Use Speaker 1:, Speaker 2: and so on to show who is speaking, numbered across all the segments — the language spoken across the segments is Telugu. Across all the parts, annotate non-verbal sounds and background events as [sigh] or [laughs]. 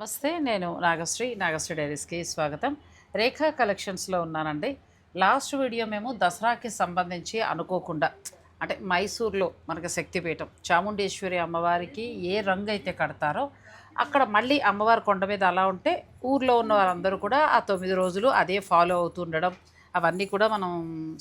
Speaker 1: నమస్తే నేను నాగశ్రీ నాగశ్రీ డైరీస్కి స్వాగతం. రేఖా కలెక్షన్స్లో ఉన్నానండి. లాస్ట్ వీడియో మేము దసరాకి సంబంధించి అనుకోకుండా అంటే మైసూర్లో మనకి శక్తిపీఠం చాముండేశ్వరి అమ్మవారికి ఏ రంగు అయితే కడతారో అక్కడ మళ్ళీ అమ్మవారి కొండ మీద అలా ఉంటే ఊర్లో ఉన్న వారందరూ కూడా ఆ తొమ్మిది రోజులు అదే ఫాలో అవుతుండడం అవన్నీ కూడా మనం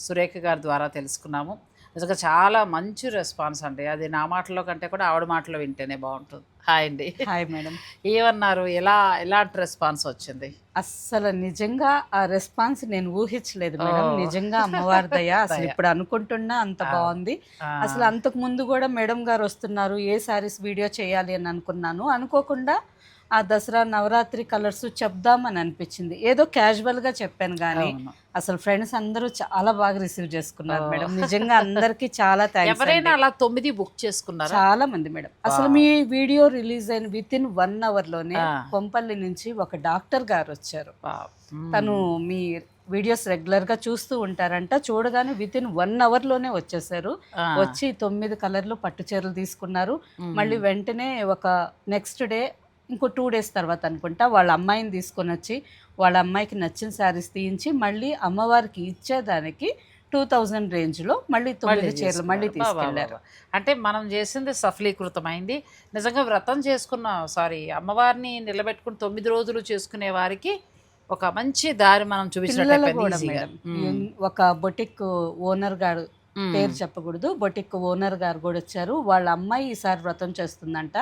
Speaker 1: సురేఖ గారి ద్వారా తెలుసుకున్నాము. నిజంగా చాలా మంచి రెస్పాన్స్ అండి. అది నా మాటలో కంటే కూడా ఆవిడ మాటలో వింటేనే బాగుంటుంది. హాయ్ అండి.
Speaker 2: Hi madam.
Speaker 1: ఏమన్నారు? ఎలా ఎలాంటి రెస్పాన్స్ వచ్చింది?
Speaker 2: అస్సలు నిజంగా ఆ రెస్పాన్స్ నేను ఊహించలేదు మేడం. నిజంగా అమ్మవారి దయ. [laughs] అసలు. ఇప్పుడు అనుకుంటున్నా అంత. బాగుంది. అసలు అంతకు ముందు కూడా మేడం గారు వస్తున్నారు ఏ సారీస్ వీడియో చేయాలి అని అనుకున్నాను. అనుకోకుండా ఆ దసరా నవరాత్రి కలర్స్ చెప్దామని అనిపించింది ఏదో క్యాజువల్గా చెప్పాను కానీ. అసలు ఫ్రెండ్స్ అందరూ చాలా బాగా రిసీవ్ చేసుకున్నారు. మేడం నిజంగా అందరికి చాలా [laughs] థ్యాంక్స్
Speaker 1: ఎవరైనా అలా తొమ్మిది బుక్ చేసుకున్నారా
Speaker 2: చాలా మంది మేడం అసలు మీ వీడియో రిలీజ్ అయిన విత్ ఇన్ వన్
Speaker 1: అవర్లోనే.
Speaker 2: కొంపల్లి నుంచి ఒక డాక్టర్ గారు వచ్చారు. తను మీ వీడియోస్ రెగ్యులర్గా చూస్తూ ఉంటారంట చూడగానే విత్ ఇన్ వన్ అవర్లోనే వచ్చేసారు. వచ్చి తొమ్మిది కలర్లు పట్టు చీరలు తీసుకున్నారు. మళ్ళీ వెంటనే ఒక నెక్స్ట్ డే ఇంకో టూ డేస్ తర్వాత అనుకుంటా వాళ్ళ అమ్మాయిని తీసుకొని వచ్చి వాళ్ళ అమ్మాయికి నచ్చిన శారీస్ తీయించి మళ్ళీ అమ్మవారికి ఇచ్చేదానికి టూ థౌజండ్ రేంజ్లో మళ్ళీ తొమ్మిది చీరలు. మళ్ళీ
Speaker 1: బా. అంటే మనం చేసింది సఫలీకృతమైంది నిజంగా వ్రతం చేసుకున్న సారీ అమ్మవారిని నిలబెట్టుకుని తొమ్మిది రోజులు చేసుకునే వారికి ఒక మంచి దారి మనం చూపించినట్టు.
Speaker 2: ఒక బొటిక్ ఓనర్ గారు. పేరు చెప్పకూడదు. బొటిక్ ఓనర్ గారు కూడా వచ్చారు. వాళ్ళ అమ్మాయి ఈసారి వ్రతం చేస్తుందంట.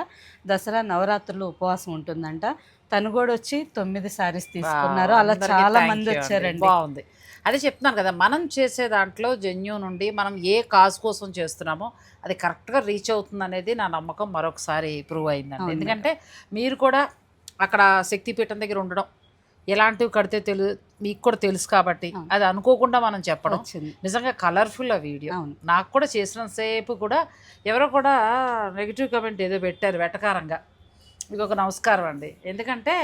Speaker 2: దసరా నవరాత్రులు ఉపవాసం ఉంటుందంట. తను కూడా వచ్చి తొమ్మిది సారీస్ తీసుకున్నారు. అలా చాలా మంది. వచ్చారండి.
Speaker 1: బాగుంది. అదే చెప్తున్నాను కదా మనం చేసే దాంట్లో జెన్యున్ నుండి మనం ఏ కాజ్ కోసం చేస్తున్నామో అది కరెక్ట్గా రీచ్ అవుతుంది అనేది నా నమ్మకం మరొకసారి ప్రూవ్ అయిందండి. ఎందుకంటే మీరు కూడా అక్కడ శక్తిపీఠం దగ్గర ఉండడం ఎలాంటివి కడితే తెలు మీకు కూడా తెలుసు కాబట్టి. అది అనుకోకుండా మనం చెప్పడం. నిజంగా కలర్ఫుల్ ఆ వీడియో. నాకు కూడా చేసినంతసేపు కూడా ఎవరో కూడా నెగిటివ్ కమెంట్ ఏదో పెట్టారు వెటకారంగా. మీకు ఒక నమస్కారం అండి. ఎందుకంటే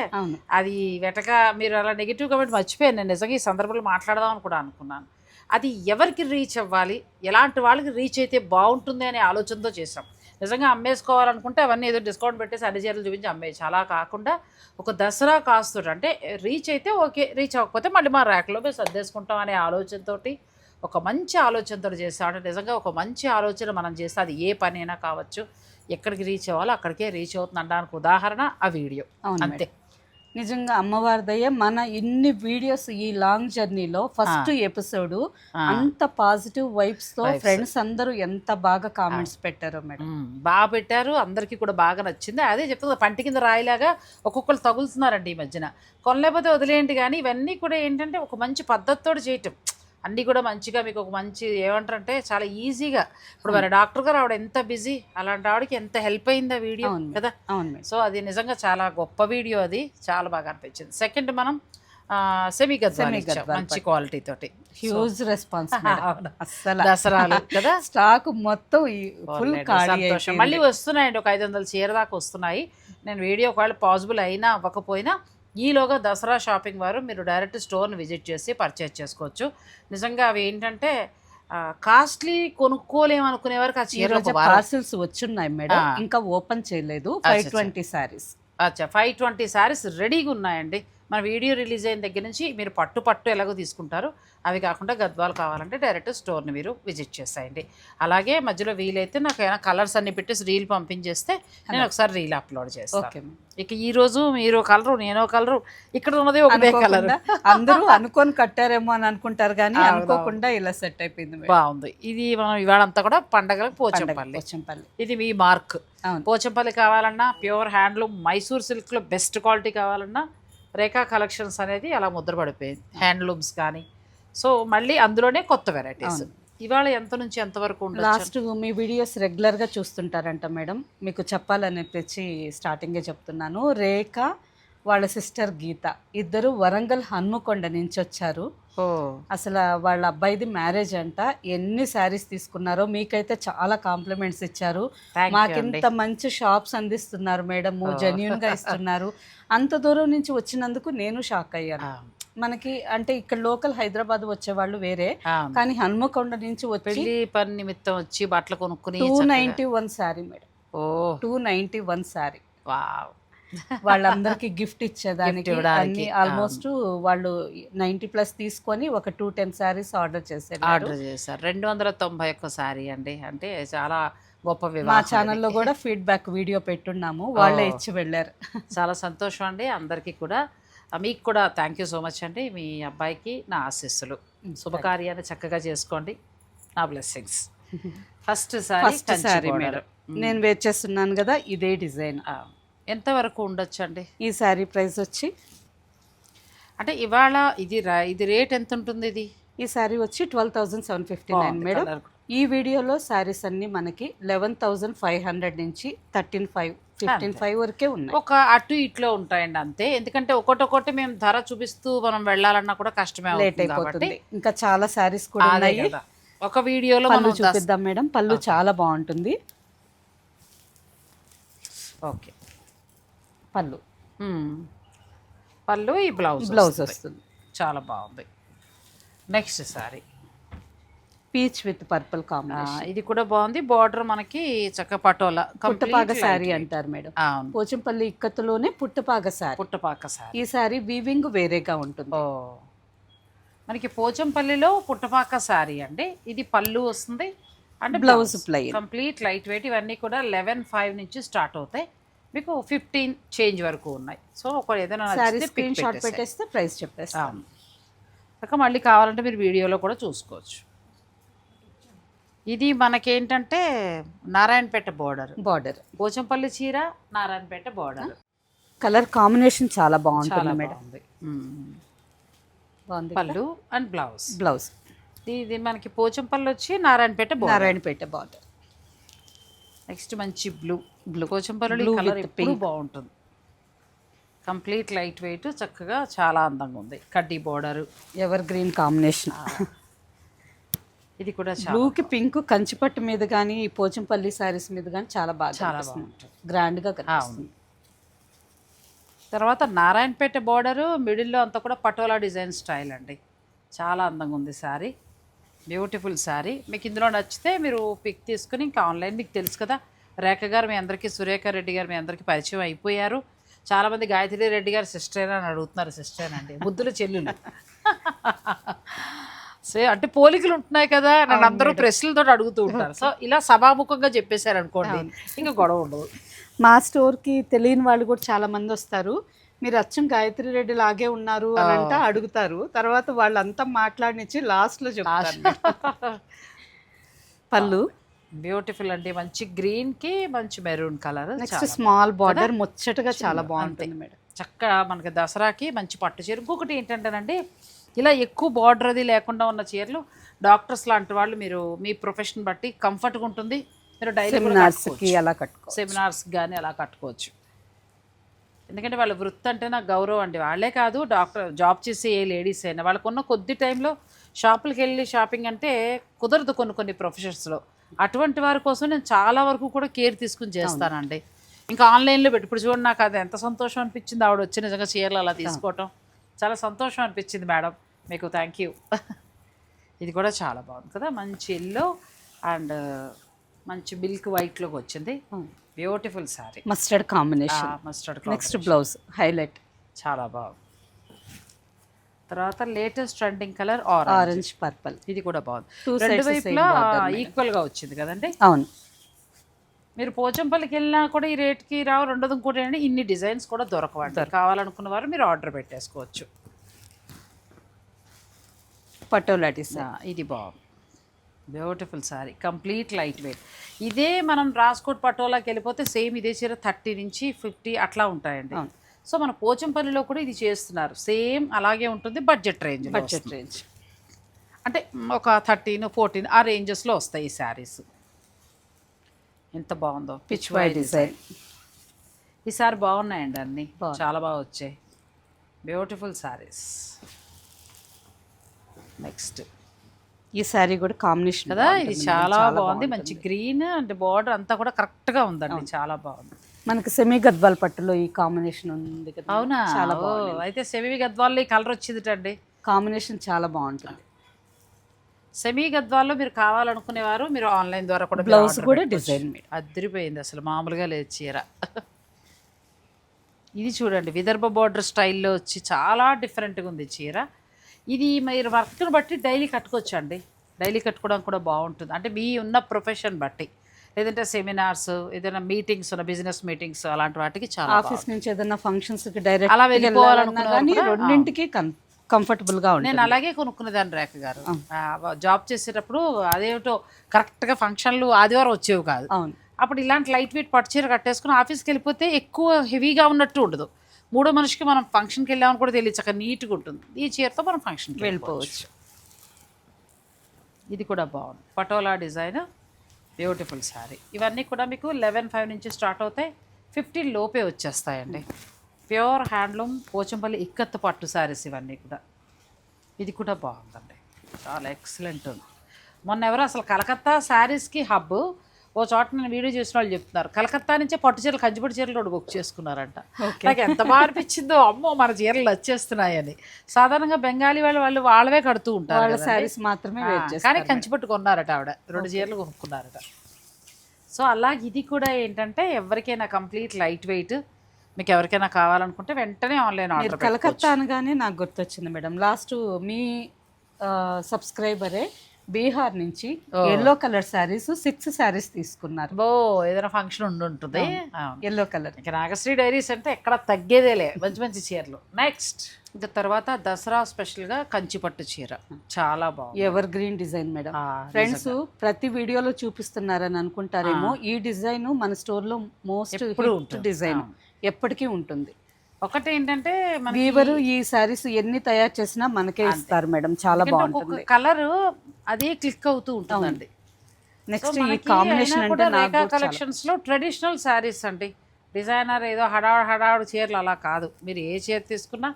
Speaker 1: అది వెటక మీరు అలా నెగిటివ్ కమెంట్ మర్చిపోయాను. నేను నిజంగా ఈ సందర్భంలో మాట్లాడదాం అని కూడా అనుకున్నాను. అది ఎవరికి రీచ్ అవ్వాలి? ఎలాంటి వాళ్ళకి రీచ్ అయితే బాగుంటుంది అనే ఆలోచనతో చేసాం నిజంగా అమ్మేసుకోవాలనుకుంటే అవన్నీ ఏదో డిస్కౌంట్ పెట్టేసి అన్ని చీరలు చూపించి అమ్మేయచ్చు అలా కాకుండా ఒక దసరా కాస్తుడు అంటే రీచ్ అయితే ఓకే రీచ్ అవ్వకపోతే మళ్ళీ మా ర్యాక్లో మేము సర్దేసుకుంటాం అనే ఆలోచనతోటి ఒక మంచి ఆలోచనతో చేస్తాం. అంటే నిజంగా ఒక మంచి ఆలోచన మనం చేస్తే అది ఏ పని అయినా కావచ్చు. ఎక్కడికి రీచ్ అవ్వాలో అక్కడికే రీచ్ అవుతుంది అనడానికి ఉదాహరణ ఆ వీడియో.
Speaker 2: అవును
Speaker 1: అంతే.
Speaker 2: నిజంగా అమ్మవారి దయ మన ఇన్ని వీడియోస్ ఈ లాంగ్ జర్నీలో ఫస్ట్ ఎపిసోడ్. అంత పాజిటివ్
Speaker 1: వైబ్స్తో.
Speaker 2: ఫ్రెండ్స్ అందరూ ఎంత బాగా కామెంట్స్ పెట్టారో మేడం.
Speaker 1: బాగా పెట్టారు అందరికీ కూడా బాగా నచ్చింది అదే చెప్తుంది పంటి కింద రాయిలాగా ఒక్కొక్కరు తగులుతున్నారండి ఈ మధ్యన కొనలేకపోతే వదిలేయండి కానీ ఇవన్నీ కూడా ఏంటంటే ఒక మంచి పద్ధతితో చేయటం అన్నీ కూడా మంచిగా మీకు ఒక మంచి ఏమంటారంటే చాలా ఈజీగా ఇప్పుడు మరి డాక్టర్ గారు ఆవిడ ఎంత బిజీ అలాంటి ఆవిడకి ఎంత హెల్ప్ అయింది ఆ వీడియో. కదా? సో అది నిజంగా చాలా గొప్ప వీడియో అది. చాలా బాగా అనిపించింది. సెకండ్ మనం సెమీ గద్వాలు మంచి క్వాలిటీ తోటి.
Speaker 2: హ్యూజ్ రెస్పాన్స్ [laughs]
Speaker 1: దసరాలు కదా?
Speaker 2: స్టాక్ మొత్తం ఫుల్
Speaker 1: సంతోషం. మళ్ళీ వస్తున్నాయండి. ఒక ఐదు వందల చీర దాకా వస్తున్నాయి. నేను వీడియో ఒకవేళ పాసిబుల్ అయినా అవ్వకపోయినా ఈలోగా దసరా షాపింగ్ వారు మీరు డైరెక్ట్ స్టోర్ని విజిట్ చేసి పర్చేజ్ చేసుకోవచ్చు. నిజంగా అవి ఏంటంటే కాస్ట్లీ కొనుక్కోలేము అనుకునే వరకు ఆ వారం
Speaker 2: పార్సిల్స్ వచ్చున్నాయి మేడం. ఇంకా ఓపెన్ చేయలేదు. ఫైవ్. ట్వంటీ సారీస్.
Speaker 1: అచ్చా ఫైవ్ ట్వంటీ శారీస్ రెడీగా ఉన్నాయండి. మన వీడియో రిలీజ్ అయిన దగ్గర నుంచి మీరు పట్టు పట్టు ఎలాగో తీసుకుంటారు. అవి కాకుండా గద్వాలు కావాలంటే డైరెక్ట్ స్టోర్ని మీరు విజిట్ చేసేయండి. అలాగే మధ్యలో వీలైతే నాకు ఏమైనా కలర్స్ అన్ని పెట్టేసి రీల్ పంపించేస్తే నేను ఒకసారి రీల్ అప్లోడ్ చేస్తాను.
Speaker 2: ఓకే
Speaker 1: ఇక ఈ రోజు మీరు కలరు నేనో కలరు ఇక్కడ ఉన్నది ఒకటే కలర్. [laughs]
Speaker 2: అందరూ అనుకొని కట్టారేమో అని అనుకుంటారు కానీ అనుకోకుండా ఇలా సెట్ అయిపోయింది.
Speaker 1: బాగుంది. ఇది మనం ఇవాళంతా కూడా పండగలకు
Speaker 2: పండగ
Speaker 1: పోచంపల్లి
Speaker 2: పోచంపల్లి.
Speaker 1: ఇది మీ మార్క్. పోచంపల్లి కావాలన్నా ప్యూర్ హ్యాండ్లూమ్ మైసూర్ సిల్క్లో బెస్ట్ క్వాలిటీ కావాలన్నా రేఖా కలెక్షన్స్ అనేది అలా ముద్ర పడిపోయింది. హ్యాండ్లూమ్స్ కానీ సో మళ్ళీ అందులోనే కొత్త వెరైటీస్. ఇవాళ ఎంత నుంచి ఎంత వరకు
Speaker 2: లాస్ట్ మీ వీడియోస్ రెగ్యులర్గా చూస్తుంటారంట మేడం. మీకు చెప్పాలనిపించి స్టార్టింగే చెప్తున్నాను. రేఖ వాళ్ళ సిస్టర్ గీత. ఇద్దరు వరంగల్ హన్మకొండ నుంచి వచ్చారు. అసలు వాళ్ళ అబ్బాయిది మ్యారేజ్ అంట. ఎన్ని శారీస్ తీసుకున్నారో మీకైతే చాలా కాంప్లిమెంట్స్ ఇచ్చారు. మాకింత మంచి షాప్స్ అందిస్తున్నారు మేడం. జెన్యున్గా ఇస్తున్నారు. అంత దూరం నుంచి వచ్చినందుకు నేను షాక్ అయ్యాను. మనకి అంటే ఇక్కడ లోకల్ హైదరాబాద్ వచ్చే వాళ్ళు వేరే. కానీ హన్మకొండ నుంచి వచ్చి
Speaker 1: పని నిమిత్తం వచ్చి బట్టలు కొనుక్కుని
Speaker 2: two ninety one sari madam.
Speaker 1: ఓ.
Speaker 2: Two ninety one sari.
Speaker 1: Wow.
Speaker 2: వాళ్ళందరికీ గిఫ్ట్ ఇచ్చేదానికి అన్ని ఆల్మోస్ట్ వాళ్ళు నైంటీ ప్లస్ తీసుకొని ఒక టూ టెన్ శారీస్ ఆర్డర్ చేశారు
Speaker 1: ఆర్డర్ చేశారు. రెండు వందల తొంభై ఒక్క సారీ అండి. అంటే చాలా గొప్ప
Speaker 2: మా ఛానల్లో. కూడా ఫీడ్బ్యాక్ వీడియో పెట్టున్నాము. వాళ్ళే. ఇచ్చి వెళ్ళారు.
Speaker 1: చాలా సంతోషం అండి. అందరికీ కూడా మీకు కూడా థ్యాంక్ యూ సో మచ్ అండి. మీ అబ్బాయికి నా ఆశీస్సులు. శుభకార్యాన్ని చక్కగా చేసుకోండి. నా blessings first sorry
Speaker 2: first sari madam నేను వేర్ చేస్తున్నాను కదా ఇదే డిజైన్.
Speaker 1: ఎంత వరకు ఉండొచ్చు అండి
Speaker 2: ఈ శారీ ప్రైస్ వచ్చి
Speaker 1: అంటే ఇవాళ ఇది ఇది రేట్ ఎంత ఉంటుంది ఇది?
Speaker 2: ఈ శారీ వచ్చి twelve thousand seven fifty nine madam. ఈ వీడియోలో శారీస్ అన్ని మనకి లెవెన్ థౌజండ్ ఫైవ్ హండ్రెడ్ నుంచి థర్టీన్ ఫైవ్ ఫిఫ్టీన్. ఫైవ్ వరకే ఉన్నాయి.
Speaker 1: ఒక అటు ఇట్లో ఉంటాయండి అంతే. ఎందుకంటే ఒకటొకటి మేము ధర చూపిస్తూ మనం వెళ్ళాలన్నా కూడా కష్టమే
Speaker 2: లేట్ అయిపోతుంది. ఇంకా చాలా శారీస్ కూడా ఉన్నాయి.
Speaker 1: ఒక వీడియోలో మనం
Speaker 2: చూపిద్దాం మేడం. పళ్ళు చాలా బాగుంటుంది.
Speaker 1: ఓకే.
Speaker 2: పళ్ళు.
Speaker 1: పళ్ళు ఈ బ్లౌజ్
Speaker 2: బ్లౌజ్
Speaker 1: వస్తుంది. చాలా బాగుంది. Next sari.
Speaker 2: Peach with purple combination.
Speaker 1: ఇది కూడా బాగుంది. బార్డర్ మనకి చక్క పటోలా. Complete
Speaker 2: శారీ అంటారు మేడం. పోచంపల్లి ఇక్కత్తులోనే పుట్టపాగ శారీ
Speaker 1: పుట్టపాక సారీ.
Speaker 2: ఈ శారీ వీవింగ్ వేరేగా ఉంటుంది.
Speaker 1: ఓ. మనకి పోచంపల్లిలో పుట్టపాక సారీ అండి. ఇది పళ్ళు వస్తుంది. అంటే
Speaker 2: Blouse plain.
Speaker 1: Complete light weight ఇవన్నీ కూడా లెవెన్ ఫైవ్ నుంచి స్టార్ట్ అవుతాయి. మీకు ఫిఫ్టీన్ చేంజ్ వరకు ఉన్నాయి. సో ఒక ఏదైనా
Speaker 2: స్క్రీన్ షాట్. పెట్టేస్తే ప్రైస్ చెప్పేస్తాం.
Speaker 1: అవును. కాక మళ్ళీ కావాలంటే మీరు వీడియోలో కూడా చూసుకోవచ్చు. ఇది మనకేంటంటే నారాయణపేట బోర్డర్
Speaker 2: బార్డర్
Speaker 1: పోచంపల్లి చీర నారాయణపేట బోర్డర్
Speaker 2: కలర్ కాంబినేషన్ చాలా బాగుంటుంది మేడం.
Speaker 1: బాగుంది. పళ్ళు అండ్ బ్లౌజ్
Speaker 2: బ్లౌజ్
Speaker 1: ఇది మనకి పోచంపల్లి వచ్చి నారాయణపేట
Speaker 2: నారాయణపేట బార్డర్
Speaker 1: నెక్స్ట్ మంచి బ్లూ బ్లూ
Speaker 2: Blue
Speaker 1: కలర్ ఎప్పుడు. బాగుంటుంది. కంప్లీట్ లైట్ వెయిట్ చక్కగా చాలా అందంగా ఉంది. కడ్డీ బోర్డర్.
Speaker 2: Ever green combination.
Speaker 1: ఇది కూడా
Speaker 2: బ్లూకి పింక్ కంచిపట్టు మీద కానీ ఈ పోచంపల్లి శారీస్ మీద కానీ చాలా బాగా
Speaker 1: చాలా బాగుంటుంది.
Speaker 2: గ్రాండ్గా కనిపిస్తుంది.
Speaker 1: తర్వాత నారాయణపేట బార్డరు మిడిల్లో అంతా కూడా పటోలా డిజైన్ స్టైల్ అండి. చాలా అందంగా ఉంది శారీ. బ్యూటిఫుల్ శారీ. మీకు ఇందులో నచ్చితే మీరు పిక్ తీసుకుని ఇంకా ఆన్లైన్ మీకు తెలుసు కదా. రేఖ గారు మీ అందరికీ సురేఖ రెడ్డి గారు మీ అందరికీ పరిచయం అయిపోయారు. చాలామంది గాయత్రి రెడ్డి గారు సిస్టర్ అని అడుగుతున్నారు సిస్టర్ అండి. ముద్దుల చెల్లులు. సో అంటే పోలికలు ఉంటున్నాయి కదా. నన్ను అందరూ ప్రశ్నలతో అడుగుతూ ఉంటారు. సో ఇలా సభాముఖంగా చెప్పేశారు అనుకోండి ఇంకా గొడవ ఉండదు.
Speaker 2: మా స్టోర్కి తెలియని వాళ్ళు కూడా చాలా మంది వస్తారు. మీరు అచ్చం గాయత్రి రెడ్డి లాగే ఉన్నారు అని అంటే అడుగుతారు. తర్వాత వాళ్ళంతా మాట్లాడినిచ్చి లాస్ట్లో చెప్తారు పళ్ళు.
Speaker 1: బ్యూటిఫుల్ అండి. మంచి గ్రీన్కి మంచి maroon colour.
Speaker 2: Next small border ముచ్చటగా చాలా బాగుంటుంది మేడం.
Speaker 1: చక్కగా మనకి దసరాకి మంచి పట్టు చీర. ఇంకొకటి ఏంటంటేనండి ఇలా ఎక్కువ బార్డర్ అది లేకుండా ఉన్న చీరలు డాక్టర్స్ లాంటి వాళ్ళు మీరు మీ ప్రొఫెషన్ బట్టి కంఫర్ట్గా ఉంటుంది. మీరు డైలీ
Speaker 2: సెమినార్స్కి అలా కట్టుకో
Speaker 1: సెమినార్స్ కానీ అలా కట్టుకోవచ్చు. ఎందుకంటే వాళ్ళ వృత్తి అంటే నాకు గౌరవం అండి. వాళ్ళే కాదు డాక్టర్ జాబ్ చేసే ఏ లేడీస్ అయినా వాళ్ళకున్న కొద్ది టైంలో షాపులకి వెళ్ళి షాపింగ్ అంటే కుదరదు కొన్ని కొన్ని ప్రొఫెషన్స్లో అటువంటి వారి కోసం నేను చాలా వరకు కూడా కేర్ తీసుకుని చేస్తానండి. ఇంకా ఆన్లైన్లో పెట్టి ఇప్పుడు చూడండి నాకు అది ఎంత సంతోషం అనిపించింది ఆవిడ వచ్చి నిజంగా చీరలు అలా తీసుకోవటం. చాలా సంతోషం అనిపించింది మేడం. మీకు థ్యాంక్ యూ ఇది కూడా చాలా బాగుంది కదా? మంచి ఎల్లో అండ్ మంచి మిల్క్ వైట్లోకి వచ్చింది. Beautiful sari.
Speaker 2: Mustard combination
Speaker 1: mustard
Speaker 2: next blouse highlight
Speaker 1: చాలా బాగుంది. తర్వాత latest trending colour orange
Speaker 2: purple
Speaker 1: ఇది కూడా బాగుంది. రెండు వైపులా. ఈక్వల్గా వచ్చింది కదండి?
Speaker 2: అవును.
Speaker 1: మీరు పోచంపల్లికి వెళ్ళినా కూడా ఈ రేట్కి రావు రెండోది ఇంకోటి ఏంటంటే ఇన్ని డిజైన్స్ కూడా దొరకవండి. కావాలనుకున్న వారు మీరు ఆర్డర్ పెట్టేసుకోవచ్చు.
Speaker 2: పటోలా డిజైన్
Speaker 1: ఆ, ఇది బాగుంది. Beautiful sari complete light weight ఇదే మనం రాజ్కోట్ పటోలాకి వెళ్ళిపోతే సేమ్ ఇదే చీర థర్టీ నుంచి ఫిఫ్టీ అట్లా ఉంటాయండి. సో మన పోచంపల్లిలో కూడా ఇది చేస్తున్నారు. సేమ్ అలాగే ఉంటుంది బడ్జెట్ రేంజ్
Speaker 2: బడ్జెట్ రేంజ్.
Speaker 1: అంటే ఒక థర్టీన్ ఫోర్టీన్ ఆ రేంజెస్లో వస్తాయి ఈ శారీస్. ఎంత బాగుందో.
Speaker 2: పిచ్ వై డిజైన్
Speaker 1: ఈసారి బాగున్నాయండి అన్ని. చాలా బాగా వచ్చాయి. బ్యూటిఫుల్ శారీస్ నెక్స్ట్
Speaker 2: ఈ శారీ కూడా కాంబినేషన్
Speaker 1: కదా? ఇది చాలా బాగుంది. మంచి గ్రీన్ అంటే బార్డర్ అంతా కూడా కరెక్ట్గా ఉందండి చాలా బాగుంది.
Speaker 2: మనకి సెమీ గద్వాల్ పట్టులో ఈ కాంబినేషన్ ఉంది కదా.
Speaker 1: అవునా?
Speaker 2: చాలా
Speaker 1: అయితే సెమీ గద్వాల్లో ఈ కలర్ వచ్చిందిటండి.
Speaker 2: కాంబినేషన్ చాలా బాగుంటుంది.
Speaker 1: సెమీ గద్వాల్లో మీరు కావాలనుకునేవారు మీరు ఆన్లైన్ ద్వారా కూడా
Speaker 2: బ్లౌజ్ కూడా. డిజైన్
Speaker 1: అదిరిపోయింది అసలు మామూలుగా లేదు చీర. ఇది చూడండి విదర్భ బార్డర్ స్టైల్లో వచ్చి చాలా డిఫరెంట్గా ఉంది చీర. ఇది మీరు వర్క్ని బట్టి డైలీ కట్టుకోవచ్చు అండి డైలీ కట్టుకోవడం కూడా బాగుంటుంది. అంటే మీ ఉన్న ప్రొఫెషన్ బట్టి. లేదంటే సెమినార్స్ ఏదైనా మీటింగ్స్ ఉన్న బిజినెస్ మీటింగ్స్ అలాంటి వాటికి చాలా
Speaker 2: ఆఫీస్ నుంచి ఏదైనా ఫంక్షన్స్కి డైరెక్ట్
Speaker 1: అలా వెళ్ళిపోవాలనుకున్న
Speaker 2: కానీ. రెండింటికి కంఫర్టబుల్గా
Speaker 1: నేను అలాగే కొనుక్కునేదాన్ని రేఖ గారు. జాబ్ చేసేటప్పుడు అదేమిటో కరెక్ట్గా ఫంక్షన్లు ఆదివారం వచ్చేవి కాదు.
Speaker 2: అవును.
Speaker 1: అప్పుడు ఇలాంటి లైట్ వెయిట్ పట్టు చీర కట్టేసుకుని ఆఫీస్కి వెళ్ళిపోతే ఎక్కువ హెవీగా ఉన్నట్టు ఉండదు. మూడో మనిషికి మనం ఫంక్షన్కి వెళ్ళామని కూడా తెలియదు. చక్కగా నీట్గా ఉంటుంది. ఈ చీరతో మనం ఫంక్షన్కి వెళ్ళిపోవచ్చు. ఇది కూడా బాగుంది. పటోలా డిజైన్ బ్యూటిఫుల్ శారీ ఇవన్నీ కూడా మీకు లెవెన్ ఫైవ్ నుంచి స్టార్ట్ అవుతాయి. ఫిఫ్టీన్ లోపే వచ్చేస్తాయండి. ప్యూర్ హ్యాండ్లూమ్ పోచంపల్లి ఇక్కత్తు పట్టు శారీస్ ఇవన్నీ కూడా. ఇది కూడా బాగుందండి. చాలా ఎక్సలెంట్ ఉంది మొన్న ఎవరో అసలు కలకత్తా శారీస్కి హబ్ ఓ చోట నేను వీడియో చేసిన వాళ్ళు చెప్తున్నారు. కలకత్తా నుంచే పట్టు చీరలు కంచిపట్టు చీరలు కూడా బుక్ చేసుకున్నారంట. నాకు ఎంత బాగా అనిపించిందో అమ్మో మన చీరలు వచ్చేస్తున్నాయని సాధారణంగా బెంగాలీ వాళ్ళు వాళ్ళు వాళ్ళవే కడుతూ ఉంటారు.
Speaker 2: శారీస్ మాత్రమే
Speaker 1: కానీ కంచిపట్టు కొన్నారట ఆవిడ. రెండు చీరలు కొనుక్కున్నారట. సో అలాగే ఇది కూడా ఏంటంటే ఎవరికైనా కంప్లీట్ లైట్ వెయిట్ మీకు ఎవరికైనా కావాలనుకుంటే వెంటనే ఆన్లైన్ ఆర్డర్
Speaker 2: కలకత్తా అనగానే నాకు గుర్తొచ్చింది మేడం. లాస్ట్ మీ సబ్స్క్రైబరే బీహార్ నుంచి yellow colour saris six saris తీసుకున్నారు.
Speaker 1: బో ఏదైనా ఫంక్షన్ ఉండి ఉంటుంది.
Speaker 2: ఎల్లో కలర్
Speaker 1: ఇక నాగశ్రీ డైరీస్ అంటే ఎక్కడ తగ్గేదేలే. మంచి మంచి చీరలు. నెక్స్ట్ ఇంకా తర్వాత దసరా స్పెషల్గా కంచిపట్టు చీర. చాలా బాగుంది.
Speaker 2: Evergreen design madam friends ప్రతి వీడియోలో చూపిస్తున్నారని అనుకుంటారేమో ఈ డిజైన్ మన స్టోర్లో మోస్ట్. డిజైన్. ఎప్పటికీ ఉంటుంది.
Speaker 1: ఒకటి ఏంటంటే
Speaker 2: వీవరు ఈ శారీస్ ఎన్ని తయారు చేసినా మనకే ఇస్తారు మేడం. చాలా బాగుంటుంది.
Speaker 1: కలర్ అదే క్లిక్ అవుతూ ఉంటుందండి.
Speaker 2: నెక్స్ట్ ఈ కాంబినేషన్ అంటే
Speaker 1: రేఖా కలెక్షన్స్లో ట్రెడిషనల్ శారీస్ అండి. డిజైనర్ ఏదో హడావుడు హడావుడు చీరలు అలా కాదు. మీరు ఏ చీర తీసుకున్నా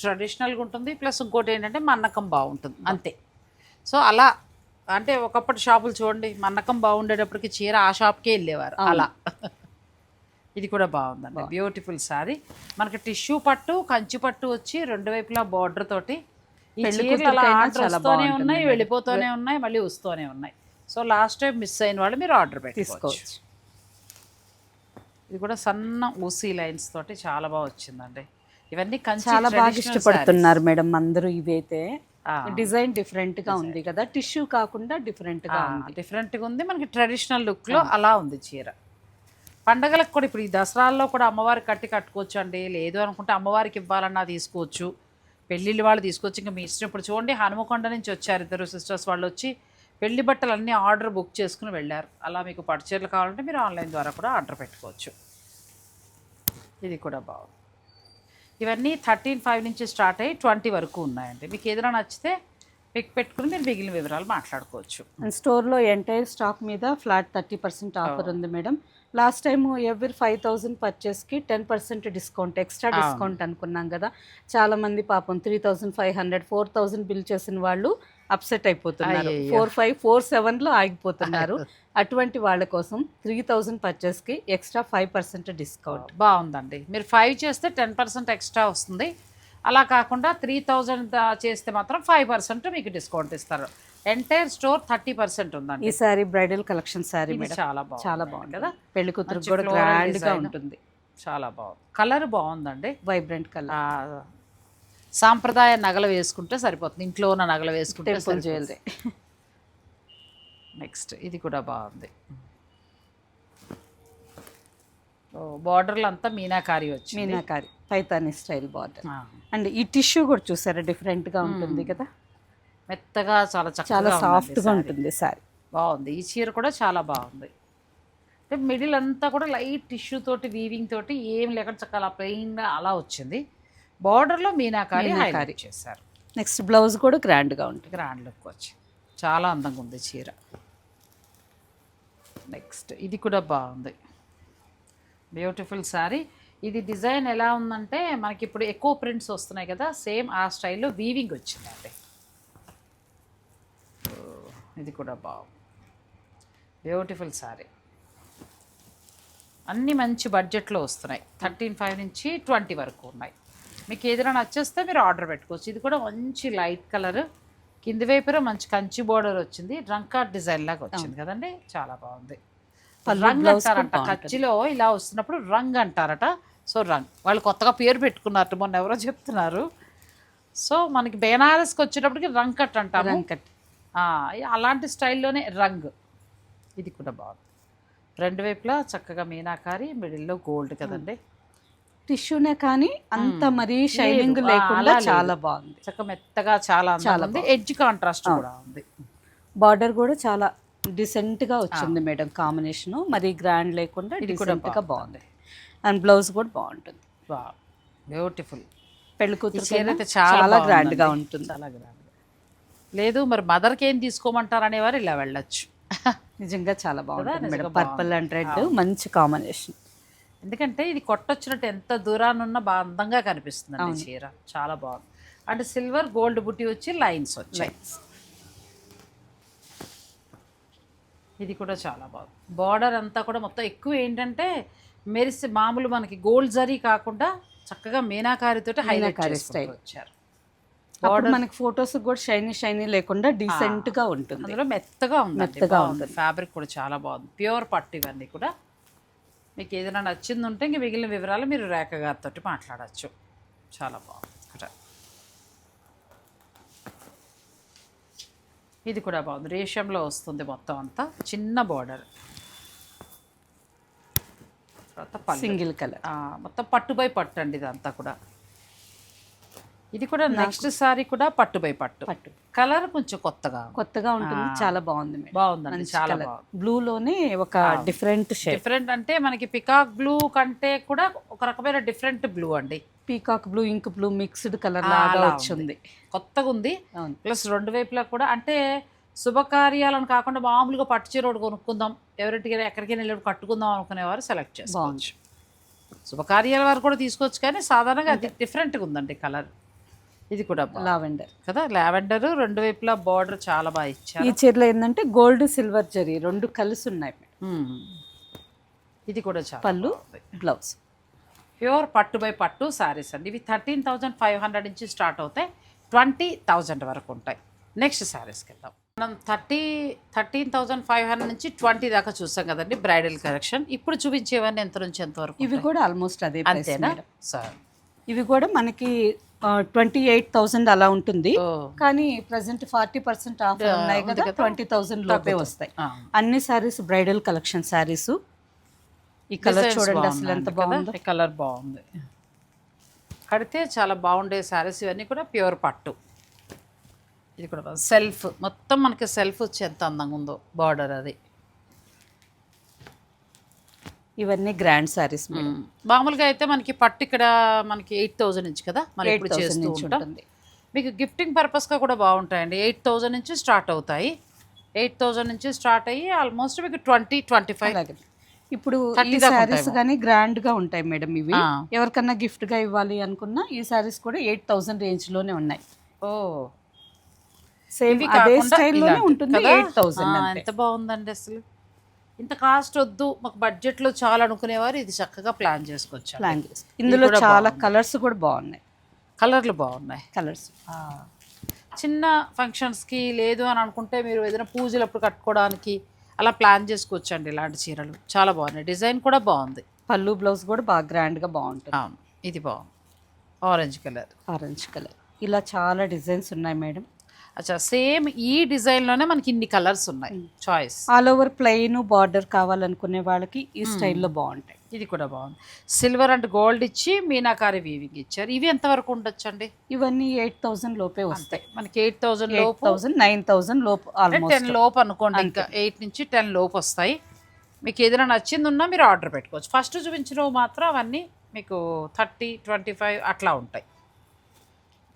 Speaker 1: ట్రెడిషనల్గా ఉంటుంది. ప్లస్ ఇంకోటి ఏంటంటే మన్నకం బాగుంటుంది. అంతే. సో అలా అంటే ఒకప్పటి షాపులు చూడండి మన్నకం బాగుండేటప్పటికి చీర ఆ షాప్కే వెళ్ళేవారు. అలా. ఇది కూడా బాగుందండి. బ్యూటిఫుల్ శారీ మనకి టిష్యూ పట్టు కంచి పట్టు వచ్చి రెండు వైపులా బార్డర్ తోటి ఈ
Speaker 2: పెళ్ళి
Speaker 1: చీరలు అలా
Speaker 2: కూతురికైనా
Speaker 1: ఆర్డర్
Speaker 2: చాలా
Speaker 1: వస్తూనే ఉన్నాయి. వెళ్ళిపోతూనే ఉన్నాయి మళ్ళీ వస్తూనే ఉన్నాయి. సో లాస్ట్ టైం మిస్ అయిన వాళ్ళు మీరు ఆర్డర్ పెట్టుకోవచ్చు.
Speaker 2: తీసుకోవచ్చు.
Speaker 1: ఇది కూడా సన్న ఊసీ లైన్స్ తోటి చాలా బాగా వచ్చిందండి. ఇవన్నీ కంచి
Speaker 2: చాలా బాగా ఇష్టపడుతున్నారు మేడం అందరూ ఇవైతే. డిజైన్ డిఫరెంట్గా ఉంది కదా. టిష్యూ కాకుండా డిఫరెంట్గా
Speaker 1: ఆ, డిఫరెంట్గా ఉంది. మనకి ట్రెడిషనల్ లుక్లో అలా ఉంది చీర. పండగలకు కూడా ఇప్పుడు ఈ దసరాల్లో కూడా అమ్మవారికి కట్టి కట్టుకోవచ్చు అండి లేదు అనుకుంటే అమ్మవారికి ఇవ్వాలన్నా తీసుకోవచ్చు. పెళ్ళిళ్ళు వాళ్ళు తీసుకోవచ్చు. ఇంకా మీ ఇష్టం ఇప్పుడు చూడండి హనుమకొండ నుంచి వచ్చారు ఇద్దరు సిస్టర్స్ వాళ్ళు వచ్చి పెళ్ళి బట్టలు అన్నీ ఆర్డర్ బుక్ చేసుకుని వెళ్ళారు. అలా మీకు పట్టు చీరలు కావాలంటే మీరు ఆన్లైన్ ద్వారా కూడా ఆర్డర్ పెట్టుకోవచ్చు. ఇది కూడా బాగుంది. ఇవన్నీ థర్టీన్ ఫైవ్ నుంచి స్టార్ట్ అయ్యి ట్వంటీ వరకు ఉన్నాయండి. మీకు ఏదైనా నచ్చితే పిక్ పెట్టుకుని మీరు మిగిలిన వివరాలు మాట్లాడుకోవచ్చు.
Speaker 2: స్టోర్లో ఎంటైర్ స్టాక్ మీద ఫ్లాట్ థర్టీ పర్సెంట్ ఆఫర్ ఉంది madam. Last time every five thousand పర్చేస్కి ten percent discount extra discount అనుకున్నాం కదా. చాలా మంది పాపం three thousand five hundred four thousand bill చేసిన వాళ్ళు అప్సెట్ అయిపోతున్నారు. ఫోర్ ఫైవ్ ఫోర్ సెవెన్లో ఆగిపోతున్నారు. [laughs] అటువంటి వాళ్ళ కోసం త్రీ థౌసండ్ పర్చేస్కి ఎక్స్ట్రా ఫైవ్ పర్సెంట్ డిస్కౌంట్.
Speaker 1: బాగుందండి. మీరు ఫైవ్ చేస్తే టెన్ పర్సెంట్ ఎక్స్ట్రా వస్తుంది. అలా కాకుండా త్రీ థౌజండ్ చేస్తే మాత్రం ఫైవ్ పర్సెంట్ మీకు డిస్కౌంట్ ఇస్తారు. ఎంటైర్ స్టోర్ థర్టీ పర్సెంట్ ఉందండి.
Speaker 2: ఈ సారీ బ్రైడల్ కలెక్షన్ సారీ
Speaker 1: చాలా బాగుంది
Speaker 2: చాలా బాగుంది.
Speaker 1: కదా?
Speaker 2: పెళ్ళి కూతురు కూడా
Speaker 1: గ్రాండ్గా.
Speaker 2: ఉంటుంది.
Speaker 1: చాలా బాగుంది. కలర్ బాగుందండి.
Speaker 2: వైబ్రెంట్ కలర్
Speaker 1: సాంప్రదాయ నగలు వేసుకుంటే సరిపోతుంది. ఇంట్లో ఉన్న నగలు వేసుకుంటే
Speaker 2: జ్యువెలరీ.
Speaker 1: నెక్స్ట్ ఇది కూడా బాగుంది. బార్డర్లు అంతా మీనాకారి వచ్చింది.
Speaker 2: Meenakari Paithani style border. And ఈ టిష్యూ కూడా చూసారా? డిఫరెంట్గా ఉంటుంది కదా?
Speaker 1: మెత్తగా చాలా చక్కగా
Speaker 2: చాలా
Speaker 1: ఉందండి
Speaker 2: సాఫ్ట్గా
Speaker 1: saree.
Speaker 2: ఉంటుంది సారీ
Speaker 1: బాగుంది. ఈ చీర కూడా చాలా బాగుంది. అంటే మిడిల్ అంతా కూడా లైట్ టిష్యూ తోటి వీవింగ్ తోటి ఏం లేకుండా చక్కగా ప్లెయిన్గా అలా వచ్చింది. బార్డర్లో మీనాకారి. హైలైట్ చేశారు.
Speaker 2: నెక్స్ట్ బ్లౌజ్ కూడా గ్రాండ్గా ఉంటుంది.
Speaker 1: గ్రాండ్ లుక్ వచ్చి. చాలా అందంగా ఉంది చీర. నెక్స్ట్ ఇది కూడా బాగుంది. బ్యూటిఫుల్ శారీ ఇది డిజైన్ ఎలా ఉందంటే మనకి ఇప్పుడు ఎక్కువ ప్రింట్స్ వస్తున్నాయి కదా సేమ్ ఆ స్టైల్లో వీవింగ్ వచ్చిందండి. ఇది కూడా బాగుంది బ్యూటిఫుల్ శారీ అన్నీ మంచి బడ్జెట్లో వస్తున్నాయి. థర్టీన్ ఫైవ్ నుంచి ట్వంటీ వరకు ఉన్నాయి. మీకు ఏదైనా నచ్చేస్తే మీరు ఆర్డర్ పెట్టుకోవచ్చు. ఇది కూడా మంచి లైట్ కలర్ కింది వైపున మంచి కంచి బోర్డర్ వచ్చింది. రంకా డిజైన్ లాగా వచ్చింది కదండి? చాలా బాగుంది. రంగ్ అంటారంట. కచ్చిలో ఇలా వస్తున్నప్పుడు రంగ్ అంటారట. సో రంగ్. వాళ్ళు కొత్తగా పేరు పెట్టుకున్నట్టు మొన్న ఎవరో చెప్తున్నారు. సో మనకి బెనారస్కి వచ్చేటప్పటికి రంగ్ కట్ అంటాము.
Speaker 2: రంకట్.
Speaker 1: అలాంటి స్టైల్లోనే రంగ్. ఇది కూడా బాగుంది. రెండు వైపులా చక్కగా మీనాకారి మిడిల్లో గోల్డ్ కదండి.
Speaker 2: టిష్యూనే కానీ అంత మరీ షైనింగ్ లేకుండా. చాలా బాగుంది.
Speaker 1: చక్క మెత్తగా చాలా ఉంది. ఎడ్జ్ కాంట్రాస్ట్ కూడా ఉంది.
Speaker 2: బార్డర్ కూడా చాలా డిసెంట్గా వచ్చింది మేడం కాంబినేషన్. మరి గ్రాండ్ లేకుండా
Speaker 1: ఇది కూడా
Speaker 2: బాగుంది. అండ్ బ్లౌజ్ కూడా బాగుంటుంది.
Speaker 1: బ్యూటిఫుల్
Speaker 2: పెళ్ళి
Speaker 1: ఈ
Speaker 2: కూతురు
Speaker 1: చీర అయితే చాలా
Speaker 2: చాలా గ్రాండ్గా
Speaker 1: బాగుందండి.
Speaker 2: ఉంటుంది.
Speaker 1: చాలా గ్రాండ్ లేదు మరి మదర్కి ఏం తీసుకోమంటారు అనేవారు ఇలా వెళ్ళొచ్చు.
Speaker 2: నిజంగా చాలా బాగుంటుంది మేడం. పర్పుల్ అండ్ రెడ్ మంచి కాంబినేషన్
Speaker 1: ఎందుకంటే ఇది కొట్టొచ్చినట్టు ఎంత దూరాన్ని ఉన్నా బాగా అందంగా కనిపిస్తుంది చీర. చాలా బాగుంది. అంటే సిల్వర్ గోల్డ్ బుట్టి వచ్చి లైన్స్ వచ్చాయి. ఇది కూడా చాలా బాగుంది. బార్డర్ అంతా కూడా మొత్తం ఎక్కువ ఏంటంటే మెరిసి మామూలు మనకి గోల్డ్ జరీ కాకుండా చక్కగా మీనాకారితో హైలైట్
Speaker 2: style.
Speaker 1: వచ్చారు.
Speaker 2: అప్పుడు మనకి ఫొటోస్ కూడా షైనీ షైనీ లేకుండా డీసెంట్గా ఉంటుంది.
Speaker 1: అందులో మెత్తగా ఉంది
Speaker 2: మెత్తగా
Speaker 1: ఉంది ఫ్యాబ్రిక్ కూడా చాలా బాగుంది. ప్యూర్ పట్టు ఇవన్నీ కూడా. మీకు ఏదైనా నచ్చింది ఉంటే ఇంక మిగిలిన వివరాలు మీరు రేఖ గారితో మాట్లాడచ్చు. చాలా బాగుంది ఇది కూడా బాగుంది. రేషంలో వస్తుంది మొత్తం అంతా. చిన్న బార్డర్ తర్వాత
Speaker 2: సింగిల్ కలర్
Speaker 1: మొత్తం పట్టు బై పట్టు అండి ఇదంతా కూడా. ఇది కూడా నెక్స్ట్ సారీ కూడా పట్టు బై పట్టు.
Speaker 2: పట్టు.
Speaker 1: కలర్ కొంచెం కొత్తగా.
Speaker 2: కొత్తగా ఉంటుంది. చాలా బాగుంది
Speaker 1: బాగుందండి చాలా
Speaker 2: బ్లూ లోనే ఒక డిఫరెంట్ షేడ్
Speaker 1: డిఫరెంట్ అంటే మనకి పికాక్ బ్లూ కంటే కూడా ఒక రకమైన డిఫరెంట్ బ్లూ అండి.
Speaker 2: Peacock blue ink blue mixed colour లాగా వచ్చింది.
Speaker 1: కొత్తగా ఉంది. ప్లస్ రెండు వైపులా కూడా అంటే శుభకార్యాలను కాకుండా మామూలుగా పట్టు చీర ఒకటి కొనుక్కుందాం ఎవరింటికైనా ఎక్కడికైనా వెళ్ళి కట్టుకుందాం అనుకునేవారు సెలెక్ట్ చేసుకోవచ్చు. శుభకార్యాల వారు కూడా తీసుకోవచ్చు కానీ సాధారణంగా అది డిఫరెంట్గా ఉందండి కలర్. ఇది కూడా.
Speaker 2: లావెండర్.
Speaker 1: కదా? లావెండర్ రెండు వైపులా బార్డర్ చాలా బాగా ఇచ్చారు.
Speaker 2: ఈ చీరలో ఏంటంటే గోల్డ్ సిల్వర్ జరీ రెండు కలిసి ఉన్నాయి.
Speaker 1: ఇది కూడా చాలా
Speaker 2: పళ్ళు. బ్లౌజ్
Speaker 1: ప్యూర్ పట్టు బై పట్టు శారీస్ అండి. ఇవి థర్టీన్ థౌజండ్ ఫైవ్ హండ్రెడ్ నుంచి స్టార్ట్ అవుతాయి. ట్వంటీ థౌజండ్ వరకు ఉంటాయి. నెక్స్ట్ శారీస్కి వెళ్దాం. మనం thirty thirteen thousand five hundred నుంచి ట్వంటీ దాకా చూసాం కదండి బ్రైడల్ కలెక్షన్ ఇప్పుడు చూపించేవన్నీ ఎంత నుంచి ఎంత వరకు
Speaker 2: ఇవి కూడా ఆల్మోస్ట్ అదే
Speaker 1: అంతేనా? సరే.
Speaker 2: ఇవి కూడా మనకి ట్వంటీ ఎయిట్ థౌసండ్ అలా ఉంటుంది. కానీ ప్రజెంట్ ఫార్టీ పర్సెంట్ ఆఫర్ ఉన్నాయి కదా. ట్వంటీ థౌసండ్ లోపే వస్తాయి. అన్ని సారీస్ బ్రైడల్ కలెక్షన్ సారీస్ ఈ కలర్ చూడండి అసలు ఎంత? బాగుందో
Speaker 1: కలర్ బాగుంది కడితే చాలా బాగుండే శారీస్ ఇవన్నీ కూడా ప్యూర్ పట్టు ఇది కూడా. సెల్ఫ్ మొత్తం మనకి సెల్ఫ్ వచ్చి ఎంత అందంగా ఉందో బార్డర్ అది
Speaker 2: ఇవన్నీ గ్రాండ్ సారీస్ మేడం.
Speaker 1: మామూలుగా అయితే మనకి పట్టు ఇక్కడ మనకి ఎయిట్ థౌజండ్ నుంచి కదా? మనం
Speaker 2: ఎయిట్
Speaker 1: ఇప్పుడు
Speaker 2: థౌసండ్
Speaker 1: చేస్తూ
Speaker 2: నుంచి
Speaker 1: ఉంటాం.
Speaker 2: ఉంటుంది.
Speaker 1: మీకు గిఫ్టింగ్ పర్పస్గా కూడా బాగుంటాయండి. ఎయిట్ థౌజండ్ నుంచి స్టార్ట్ అవుతాయి. ఎయిట్ థౌజండ్ నుంచి స్టార్ట్ అయ్యి ఆల్మోస్ట్ మీకు ట్వంటీ ట్వంటీ ఫైవ్
Speaker 2: ఇప్పుడు
Speaker 1: 30
Speaker 2: ఈ
Speaker 1: దాకా
Speaker 2: సారీస్. కానీ గ్రాండ్గా ఉంటాయి మేడం ఇవి. ఎవరికన్నా గిఫ్ట్గా ఇవ్వాలి అనుకున్నా ఈ సారీస్ కూడా ఎయిట్ థౌసండ్ రేంజ్లోనే ఉన్నాయి.
Speaker 1: ఓ.
Speaker 2: సేమ్ అదే స్టైల్లోనే ఉంటుంది
Speaker 1: కదా?
Speaker 2: ఎయిట్ థౌసండ్
Speaker 1: ఎంత బాగుందండి అసలు. ఇంత కాస్ట్ వద్దు మాకు బడ్జెట్లో చాలా అనుకునేవారు ఇది చక్కగా ప్లాన్ చేసుకోవచ్చు
Speaker 2: ప్లాన్ చేసి. ఇందులో చాలా. కలర్స్ కూడా బాగున్నాయి.
Speaker 1: కలర్లు బాగున్నాయి.
Speaker 2: కలర్స్
Speaker 1: చిన్న ఫంక్షన్స్కి లేదు అని అనుకుంటే మీరు ఏదైనా పూజలు అప్పుడు కట్టుకోవడానికి అలా ప్లాన్ చేసుకోవచ్చండి ఇలాంటి చీరలు. చాలా బాగున్నాయి. డిజైన్ కూడా బాగుంది.
Speaker 2: పళ్ళు బ్లౌజ్ కూడా బాగా గ్రాండ్గా బాగుంటుంది.
Speaker 1: అవును. ఇది బాగుంది. ఆరెంజ్ కలర్
Speaker 2: ఆరెంజ్ కలర్ ఇలా చాలా డిజైన్స్ ఉన్నాయి మేడం
Speaker 1: అచ్చా సేమ్ ఈ డిజైన్లోనే మనకి ఇన్ని కలర్స్ ఉన్నాయి. Choice
Speaker 2: all over plain border కావాలనుకునే వాళ్ళకి ఈ స్టైల్లో బాగుంటాయి.
Speaker 1: ఇది కూడా బాగుంది. సిల్వర్ అండ్ గోల్డ్ ఇచ్చి మీనాకారి వీవింగ్ ఇచ్చారు. ఇవి ఎంతవరకు ఉండొచ్చు అండి
Speaker 2: ఇవన్నీ ఎయిట్ థౌసండ్ లోపే వస్తాయి.
Speaker 1: మనకి ఎయిట్
Speaker 2: ఎయిట్
Speaker 1: లోపు
Speaker 2: థౌసండ్ నైన్ థౌసండ్ లోపు
Speaker 1: టెన్ లోపు అనుకోండి ఇంకా ఎయిట్ నుంచి టెన్ లోపు వస్తాయి. మీకు ఏదైనా నచ్చింది ఉన్నా మీరు ఆర్డర్ పెట్టుకోవచ్చు. ఫస్ట్ చూపించినవి మాత్రం అవన్నీ మీకు థర్టీ ట్వంటీ ఫైవ్ అట్లా ఉంటాయి.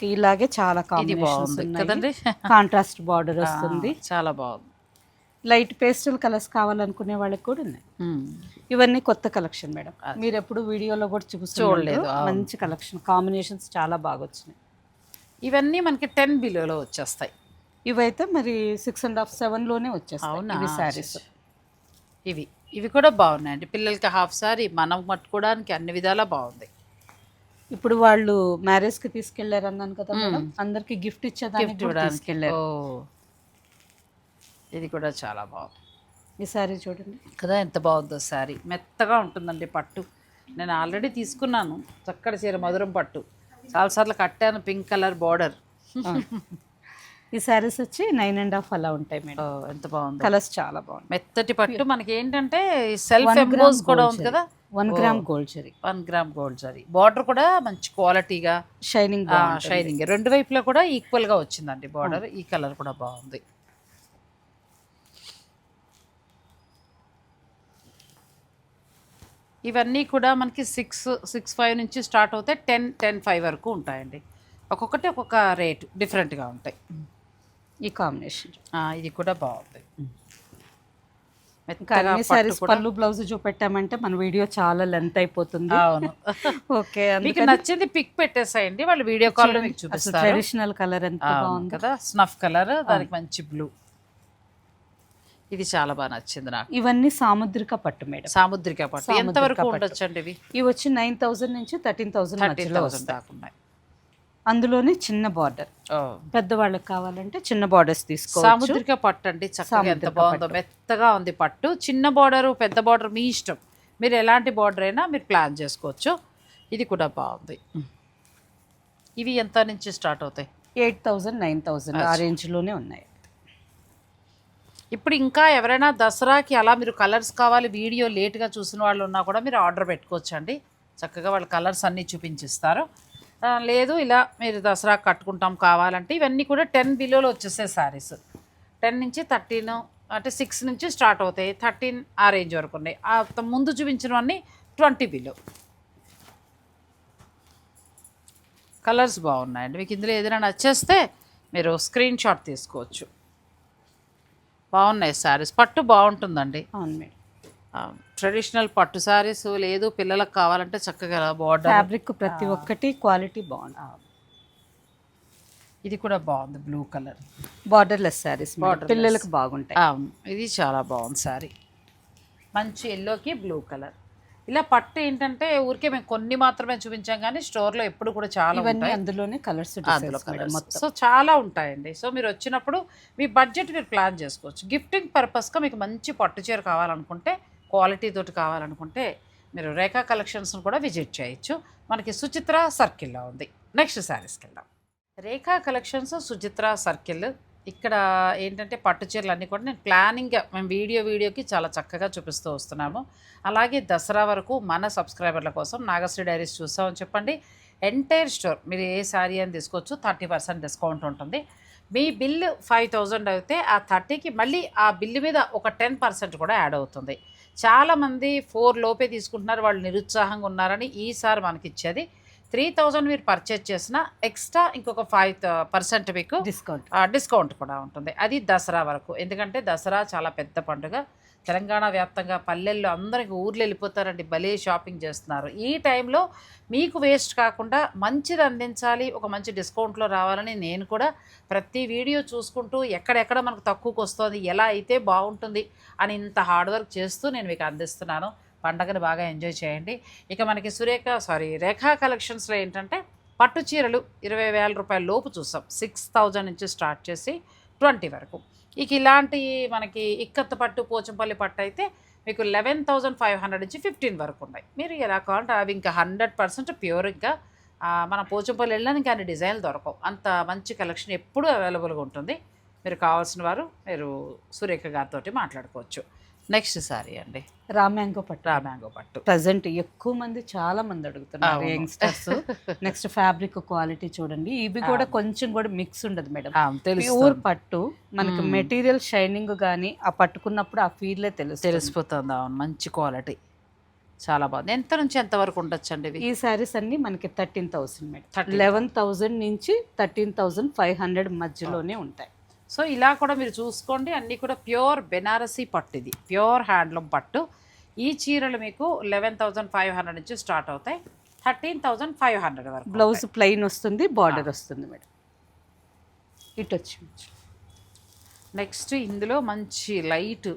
Speaker 2: ఇలాగే చాలా కాంబినేషన్స్
Speaker 1: కదండి?
Speaker 2: కాంట్రాస్ట్ బార్డర్ [laughs] వస్తుంది.
Speaker 1: చాలా బాగుంది.
Speaker 2: లైట్ పేస్టల్ కలర్స్ కావాలనుకునే వాళ్ళకి కూడా ఉన్నాయి. ఇవన్నీ కొత్త కలెక్షన్ మేడం మీరు ఎప్పుడు వీడియోలో కూడా
Speaker 1: చూడలేదు, అవును.
Speaker 2: మంచి కలెక్షన్ కాంబినేషన్స్ చాలా బాగా వచ్చినాయి.
Speaker 1: ఇవన్నీ మనకి టెన్ బిలోలో వచ్చేస్తాయి.
Speaker 2: ఇవైతే మరి సిక్స్ అండ్ హాఫ్ సెవెన్లోనే వచ్చేస్తాయి. ఇవి శారీస్
Speaker 1: ఇవి ఇవి కూడా బాగున్నాయండి. పిల్లలకి హాఫ్ సారీ మనం పట్టుకోవడానికి అన్ని విధాలా బాగుంది.
Speaker 2: ఇప్పుడు వాళ్ళు మ్యారేజ్కి తీసుకెళ్ళారు అన్నాను కదా మేడం. అందరికి గిఫ్ట్ ఇచ్చేదానికి కూడా
Speaker 1: తీసుకెళ్ళారు ఇది కూడా చాలా బాగుంది.
Speaker 2: ఈ శారీ చూడండి.
Speaker 1: కదా ఎంత బాగుందో శారీ మెత్తగా ఉంటుందండి పట్టు. నేను ఆల్రెడీ తీసుకున్నాను. చక్కటి చీర మధురం పట్టు. చాలాసార్లు కట్టాను పింక్ కలర్ బార్డర్
Speaker 2: ఈ శారీస్ వచ్చి నైన్ అండ్ హాఫ్ అలా ఉంటాయి మేడం.
Speaker 1: ఎంత బాగుంది.
Speaker 2: కలర్స్ చాలా బాగుంటాయి.
Speaker 1: మెత్తటి పట్టు మనకి ఏంటంటే సెల్ఫ్
Speaker 2: gram
Speaker 1: కూడా ఉంది. కదా?
Speaker 2: One gram gold zari
Speaker 1: one gram gold zari border కూడా మంచి క్వాలిటీగా
Speaker 2: షైనింగ్
Speaker 1: షైనింగ్ రెండు వైపులా కూడా ఈక్వల్గా వచ్చిందండి బార్డర్ ఈ కలర్ కూడా బాగుంది. ఇవన్నీ కూడా మనకి సిక్స్ సిక్స్ ఫైవ్ నుంచి స్టార్ట్ అవుతాయి టెన్ టెన్ ఫైవ్ వరకు ఉంటాయండి. ఒక్కొక్కటి ఒక్కొక్క రేట్ డిఫరెంట్గా ఉంటాయి.
Speaker 2: ఈ కాంబినేషన్.
Speaker 1: ఇది కూడా బాగుంది.
Speaker 2: ఇంకా అన్ని సారీస్ పళ్ళు బ్లౌజ్ చూపెట్టామంటే మన వీడియో చాలా లెంత్ అయిపోతుంది.
Speaker 1: అవును. [laughs]
Speaker 2: ఓకే
Speaker 1: మీకు నచ్చింది పిక్ పెట్టేసేయండి వాళ్ళు వీడియో కాల్లో మీకు చూపిస్తారు.
Speaker 2: ట్రెడిషనల్ కలర్ ఎంత బాగుంది.
Speaker 1: కదా స్నఫ్ కలర్ దానికి మంచి బ్లూ. ఇది చాలా బాగా నచ్చింది నాకు.
Speaker 2: ఇవన్నీ సాముద్రిక పట్టు మేడం.
Speaker 1: సాముద్రిక పట్టు. ఎంత వరకు
Speaker 2: పట్టు.
Speaker 1: ఉండొచ్చు అండి ఇవి?
Speaker 2: ఇవి వచ్చి నైన్ థౌసండ్ నుంచి థర్టీన్ థౌసండ్
Speaker 1: థర్టీ
Speaker 2: మధ్యలో
Speaker 1: థౌసండ్ దాకా ఉన్నాయి.
Speaker 2: అందులోనే చిన్న బార్డర్.
Speaker 1: ఓ.
Speaker 2: పెద్దవాళ్ళకి కావాలంటే చిన్న బార్డర్స్ తీసుకోవచ్చు.
Speaker 1: సాముద్రిక పట్టు అండి చక్కగా ఎంత బాగుందో మెత్తగా ఉంది పట్టు. చిన్న బార్డర్ పెద్ద బార్డర్ మీ ఇష్టం. మీరు ఎలాంటి బార్డర్ అయినా మీరు ప్లాన్ చేసుకోవచ్చు. ఇది కూడా బాగుంది. ఇవి ఎంత నుంచి స్టార్ట్ అవుతాయి?
Speaker 2: ఎయిట్ థౌసండ్ నైన్ థౌసండ్ ఆ రేంజ్లోనే ఉన్నాయి.
Speaker 1: ఇప్పుడు ఇంకా ఎవరైనా దసరాకి అలా మీరు కలర్స్ కావాలి వీడియో లేట్గా చూసిన వాళ్ళు ఉన్నా కూడా మీరు ఆర్డర్ పెట్టుకోవచ్చు అండి చక్కగా వాళ్ళు కలర్స్ అన్నీ చూపించిస్తారు. లేదు ఇలా మీరు దసరా కట్టుకుంటాం కావాలంటే ఇవన్నీ కూడా టెన్ బిలోలో వచ్చేసే శారీస్ టెన్ నుంచి థర్టీన్ అంటే సిక్స్ నుంచి స్టార్ట్ అవుతాయి. థర్టీన్ ఆ రేంజ్ వరకు ఉన్నాయి. ముందు చూపించినవన్నీ ట్వంటీ బిలో. కలర్స్ బాగున్నాయండి. మీకు ఇందులో ఏదైనా నచ్చేస్తే మీరు స్క్రీన్ షాట్ తీసుకోవచ్చు. బాగున్నాయి శారీస్ పట్టు బాగుంటుందండి.
Speaker 2: అవును మేడం.
Speaker 1: ట్రెడిషనల్ పట్టు శారీస్ లేదు పిల్లలకు కావాలంటే చక్కగా బార్డర్
Speaker 2: ఫ్యాబ్రిక్ ప్రతి ఒక్కటి క్వాలిటీ బాగుంది
Speaker 1: ఇది కూడా బాగుంది blue colour.
Speaker 2: Borderless saris
Speaker 1: Borderless.
Speaker 2: పిల్లలకు బాగుంటాయి.
Speaker 1: ఇది చాలా బాగుంది శారీ మంచి ఎల్లోకి బ్లూ కలర్ ఇలా పట్టు ఏంటంటే ఊరికే మేము కొన్ని మాత్రమే చూపించాం కానీ స్టోర్లో ఎప్పుడు కూడా చాలా
Speaker 2: ఇవన్నీ అందులోనే కలర్స్
Speaker 1: అందులో.
Speaker 2: మొత్తం.
Speaker 1: సో చాలా ఉంటాయండి. సో మీరు వచ్చినప్పుడు మీ బడ్జెట్ మీరు ప్లాన్ చేసుకోవచ్చు. గిఫ్టింగ్ పర్పస్గా మీకు మంచి పట్టు చీర కావాలనుకుంటే క్వాలిటీ తోటి కావాలనుకుంటే మీరు రేఖా కలెక్షన్స్ను కూడా విజిట్ చేయొచ్చు. మనకి సుచిత్ర సర్కిల్లో ఉంది. నెక్స్ట్ శారీస్కి వెళ్దాం. Rekha collections Suchitra circle. ఇక్కడ ఏంటంటే పట్టు చీరలు అన్నీ కూడా నేను ప్లానింగ్గా మేము వీడియో వీడియోకి చాలా చక్కగా చూపిస్తూ వస్తున్నాము. అలాగే దసరా వరకు మన సబ్స్క్రైబర్ల కోసం నాగశ్రీ డైరీస్ చూసామని చెప్పండి. ఎంటైర్ స్టోర్ మీరు ఏ శారీ అని తీసుకోవచ్చు. థర్టీ పర్సెంట్ డిస్కౌంట్ ఉంటుంది. మీ బిల్లు ఫైవ్ థౌజండ్ అయితే ఆ థర్టీకి మళ్ళీ ఆ బిల్లు మీద ఒక టెన్ పర్సెంట్ కూడా యాడ్ అవుతుంది. చాలామంది ఫోర్ లోపే తీసుకుంటున్నారు వాళ్ళు నిరుత్సాహంగా ఉన్నారని ఈసారి మనకి ఇచ్చేది త్రీ థౌజండ్ మీరు పర్చేజ్ చేసిన ఎక్స్ట్రా ఇంకొక ఫైవ్ పర్సెంట్ మీకు
Speaker 2: డిస్కౌంట్
Speaker 1: డిస్కౌంట్ కూడా ఉంటుంది. అది దసరా వరకు. ఎందుకంటే దసరా చాలా పెద్ద పండుగ. తెలంగాణ వ్యాప్తంగా పల్లెల్లో అందరికి ఊర్లు వెళ్ళిపోతారండి భలే షాపింగ్ చేస్తున్నారు. ఈ టైంలో మీకు వేస్ట్ కాకుండా మంచిది అందించాలి ఒక మంచి డిస్కౌంట్లో రావాలని నేను కూడా ప్రతి వీడియో చూసుకుంటూ ఎక్కడెక్కడ మనకు తక్కువకు వస్తుంది ఎలా అయితే బాగుంటుంది అని ఇంత హార్డ్ వర్క్ చేస్తూ నేను మీకు అందిస్తున్నాను. పండగను బాగా ఎంజాయ్ చేయండి. ఇక మనకి సురేఖ సారీ రేఖా కలెక్షన్స్లో ఏంటంటే పట్టు చీరలు ఇరవై వేల రూపాయల లోపు చూసాం. సిక్స్ థౌజండ్ నుంచి స్టార్ట్ చేసి ట్వంటీ వరకు. ఇక ఇలాంటి మనకి ఇక్కత్త పట్టు పోచంపల్లి పట్టు అయితే మీకు లెవెన్ థౌజండ్ ఫైవ్ హండ్రెడ్ నుంచి ఫిఫ్టీన్ వరకు ఉన్నాయి. మీరు ఎలా కావాలంటే అవి ఇంకా హండ్రెడ్ పర్సెంట్ ప్యూర్ ఇంకా మన పోచంపల్లి వెళ్ళినా ఇంకా అన్ని డిజైన్లు దొరకవు. అంత మంచి కలెక్షన్ ఎప్పుడూ అవైలబుల్గా ఉంటుంది. మీరు కావాల్సిన వారు మీరు సురేఖ గారితో మాట్లాడుకోవచ్చు. నెక్స్ట్ సారీ అండి.
Speaker 2: రా మ్యాంగో పట్టు.
Speaker 1: రా మ్యాంగో పట్టు.
Speaker 2: ప్రజెంట్ ఎక్కువ మంది చాలా మంది అడుగుతున్నారు. యంగ్స్టర్స్ నెక్స్ట్ ఫ్యాబ్రిక్ క్వాలిటీ చూడండి. ఇవి కూడా కొంచెం కూడా మిక్స్ ఉండదు మేడం. ప్యూర్ పట్టు. మనకి. మెటీరియల్ షైనింగ్ కానీ ఆ పట్టుకున్నప్పుడు ఆ ఫీల్ తెలుసు
Speaker 1: తెలిసిపోతుంది అవును. మంచి క్వాలిటీ చాలా బాగుంది. ఎంత నుంచి ఎంత వరకు ఉండొచ్చు అండి
Speaker 2: ఈ శారీస్ అన్ని మనకి thirteen thousand madam.
Speaker 1: 13,000.
Speaker 2: Eleven thousand నుంచి థర్టీన్ థౌసండ్ ఫైవ్ హండ్రెడ్ మధ్యలోనే ఉంటాయి.
Speaker 1: సో ఇలా కూడా మీరు చూసుకోండి. అన్నీ కూడా ప్యూర్ బెనారసీ పట్టు ఇది ప్యూర్ హ్యాండ్లూమ్ పట్టు. ఈ చీరలు మీకు లెవెన్ థౌజండ్ ఫైవ్ హండ్రెడ్ నుంచి స్టార్ట్ అవుతాయి. థర్టీన్ థౌజండ్ ఫైవ్ హండ్రెడ్ వరకు
Speaker 2: బ్లౌజ్ ప్లెయిన్ వస్తుంది బార్డర్ వస్తుంది మేడం. ఇటు వచ్చి
Speaker 1: నెక్స్ట్ ఇందులో మంచి లైట్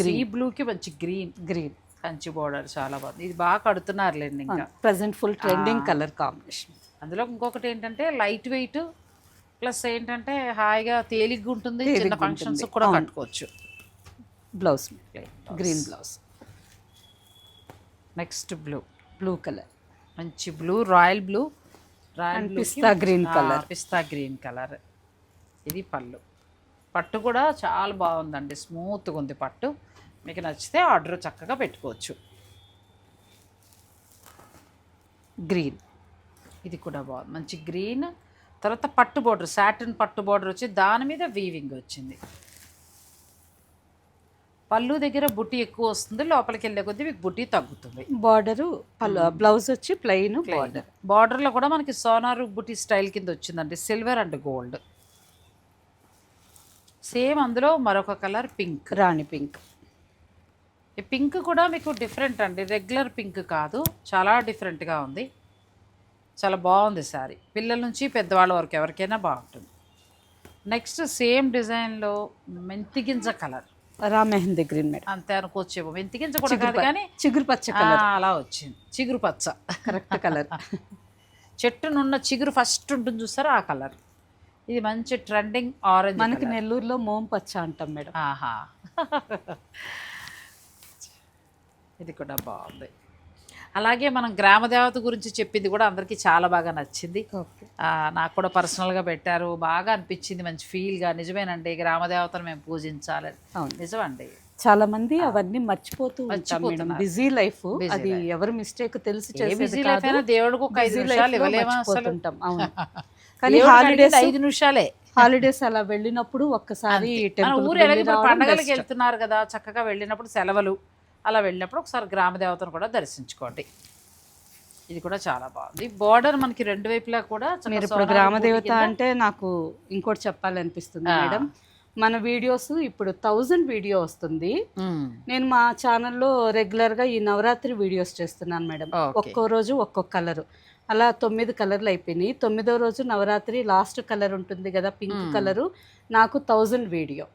Speaker 1: గ్రీ బ్లూకి మంచి గ్రీన్.
Speaker 2: గ్రీన్
Speaker 1: కంచి బోర్డర్ చాలా బాగుంది. ఇది బాగా కడుతున్నారులేండి ఇంకా.
Speaker 2: Present full trending colour combination
Speaker 1: అందులో ఇంకొకటి ఏంటంటే లైట్ వెయిట్ ప్లస్ ఏంటంటే హాయిగా తేలిగ్గా ఉంటుంది
Speaker 2: తేలిగ్గా
Speaker 1: చిన్న ఫంక్షన్స్
Speaker 2: ఉంటుంది.
Speaker 1: కూడా
Speaker 2: అవును.
Speaker 1: కట్టుకోవచ్చు.
Speaker 2: Blouse green blouse
Speaker 1: next blue
Speaker 2: blue colour
Speaker 1: మంచి blue royal blue royal
Speaker 2: And పిస్తా green colour.
Speaker 1: పిస్తా గ్రీన్ కలర్ ఇది పళ్ళు. పట్టు కూడా చాలా బాగుందండి. స్మూత్గా ఉంది పట్టు. మీకు నచ్చితే ఆర్డర్ చక్కగా పెట్టుకోవచ్చు.
Speaker 2: గ్రీన్
Speaker 1: ఇది కూడా బాగుంది. మంచి గ్రీన్ తర్వాత పట్టు బోర్డర్ సాటిన్ పట్టు బోర్డర్ వచ్చి దాని మీద వీవింగ్ వచ్చింది. పళ్ళు దగ్గర బుట్టి ఎక్కువ వస్తుంది లోపలికి వెళ్ళే కొద్దీ మీకు బుట్టి తగ్గుతుంది.
Speaker 2: బార్డరు బ్లౌజ్ వచ్చి ప్లెయిన్. బార్డర్.
Speaker 1: బార్డర్లో కూడా మనకి సోనారు బుట్టి స్టైల్ కింద వచ్చిందండి సిల్వర్ అండ్ గోల్డ్. సేమ్ అందులో మరొక కలర్ పింక్.
Speaker 2: రాణి పింక్.
Speaker 1: ఈ పింక్ కూడా మీకు డిఫరెంట్ అండి రెగ్యులర్ పింక్ కాదు చాలా డిఫరెంట్గా ఉంది. చాలా బాగుంది సారీ పిల్లల నుంచి పెద్దవాళ్ళ వరకు ఎవరికైనా బాగుంటుంది. నెక్స్ట్ సేమ్ డిజైన్లో మెంతి గింజ కలర్.
Speaker 2: రా మెహందీ గ్రీన్ మేడం.
Speaker 1: అంతే అనుకోవచ్చేమో. మెంతి గింజ కూడా కాదు కానీ
Speaker 2: చిగురు పచ్చ కలర్.
Speaker 1: అలా వచ్చింది. చిగురు పచ్చ
Speaker 2: కరెక్ట్ కలర్.
Speaker 1: చెట్టునున్న చిగురు ఫస్ట్ ఉంటుంది చూస్తారా ఆ కలర్. ఇది మంచి ట్రెండింగ్ ఆరెంజ్
Speaker 2: మనకి నెల్లూరులో మోం పచ్చ అంటాం మేడం.
Speaker 1: ఆహా. ఇది కూడా బాగుంది. అలాగే మనం గ్రామ దేవత గురించి చెప్పింది కూడా అందరికీ చాలా బాగా నచ్చింది. నాకు కూడా పర్సనల్గా పెట్టారు. బాగా అనిపించింది మంచి ఫీల్గా నిజమేనండి గ్రామ దేవతను మేము పూజించాలి
Speaker 2: అవును.
Speaker 1: నిజమండి.
Speaker 2: చాలా మంది అవన్నీ మర్చిపోతూ ఉంటాం మేడం. బిజీ లైఫ్ అది. ఎవరి మిస్టేక్ తెలిసి చేసేది కాదు.
Speaker 1: దేవుడికి ఒక ఐదు నిమిషాలు
Speaker 2: అవును. [laughs] కానీ హాలిడేస్
Speaker 1: ఐదు నిమిషాలే.
Speaker 2: హాలిడేస్ అలా వెళ్ళినప్పుడు ఒక్కసారి
Speaker 1: ఊరు పండగలకి వెళ్తున్నారు కదా చక్కగా వెళ్ళినప్పుడు సెలవులు. అలా వెళ్ళినప్పుడు ఒకసారి గ్రామ దేవతను కూడా దర్శించుకోండి. ఇది కూడా చాలా బాగుంది. బార్డర్ మనకి రెండు వైపులా కూడా
Speaker 2: మీరు ఇప్పుడు
Speaker 1: సోనారు
Speaker 2: గ్రామ
Speaker 1: బూటీ
Speaker 2: దేవత
Speaker 1: కింద-
Speaker 2: అంటే నాకు ఇంకోటి చెప్పాలనిపిస్తుంది. మేడం. మన వీడియోస్ ఇప్పుడు థౌజండ్ వీడియో వస్తుంది. నేను మా ఛానల్లో రెగ్యులర్గా ఈ నవరాత్రి వీడియోస్ చేస్తున్నాను మేడం. ఒక్కో రోజు ఒక్కొక్క కలర్ అలా తొమ్మిది కలర్లు అయిపోయినాయి. తొమ్మిదో రోజు నవరాత్రి లాస్ట్ కలర్ ఉంటుంది కదా పింక్. కలరు నాకు థౌజండ్ వీడియో